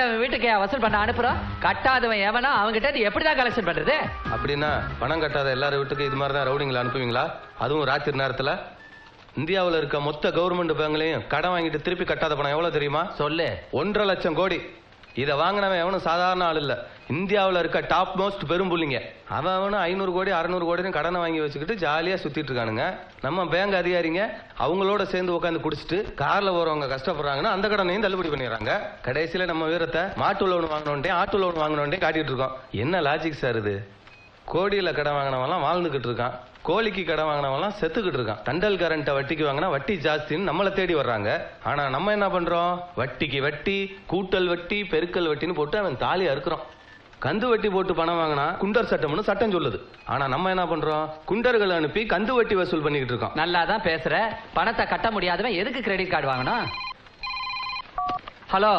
வீட்டுக்கு வசூல் பண்ண அனுப்புறோம். கட்டாதவன் எவனா அவன்கிட்ட நீ எப்படிதான் கலெக்ஷன் பண்றது? அப்படின்னா பணம் கட்டாத எல்லாரும் வீட்டுக்கு இது மாதிரி தான் ரவுடிங்களை அனுப்புவீங்களா? அதுவும் ராத்திரி நேரத்துல. இந்தியாவுல இருக்க மொத்த கவர்மெண்ட் பேங்க்லயும் கடன் வாங்கிட்டு திருப்பி கட்டாத பணம் எவ்வளவு தெரியுமா? சொல்லு. ஒன்றரை லட்சம் கோடி. இதை வாங்கினவன் எவனும் சாதாரண ஆள் இல்லை. இந்தியாவில் இருக்க டாப் மோஸ்ட் பெரும் புள்ளிங்க. அவன் அவனும் ஐநூறு கோடி அறுநூறு கோடின்னு கடனை வாங்கி வச்சுக்கிட்டு ஜாலியாக சுற்றிட்டு இருக்கானுங்க. நம்ம பேங்க் அதிகாரிங்க அவங்களோட சேர்ந்து உட்காந்து குடிச்சிட்டு காரில் போகிறவங்க கஷ்டப்படுறாங்கன்னா அந்த கடனையும் தள்ளுபடி பண்ணிடுறாங்க. கடைசியில் நம்ம வீரத்தை மாட்டு லோன் வாங்கணுன்ட்டே ஆட்டு லோன் வாங்கணுன்ட்டே காட்டிட்டு இருக்கோம். என்ன லாஜிக் சார் இது? கோடியில் கடன் வாங்கினவன்லாம் வாழ்ந்துகிட்டு இருக்கான். கோழிக்கு கடன் வாங்கினவன்லாம் செத்துக்கிட்டு இருக்கான். தண்டல் கரண்ட்டை வட்டிக்கு வாங்கினா வட்டி ஜாஸ்தின்னு நம்மளை தேடி வர்றாங்க. ஆனால் நம்ம என்ன பண்ணுறோம் வட்டிக்கு வட்டி கூட்டல் வட்டி பெருக்கல் வட்டின்னு போட்டு அவன் தாலி அறுக்கிறோம் கந்து வட்டி போட்டு பணம் வாங்கினா குண்டர் சட்டம்னு சட்டம் சொல்லுது. ஆனா நம்ம என்ன பண்றோம்? குண்டர்களை அனுப்பி கந்து வட்டி வசூல் பண்ணிக்கிட்டு இருக்கோம் நல்லா தான் பேசுற. பணத்தை கட்ட முடியாதவன் எதுக்கு கிரெடிட் கார்டு வாங்கணும்? ஹலோ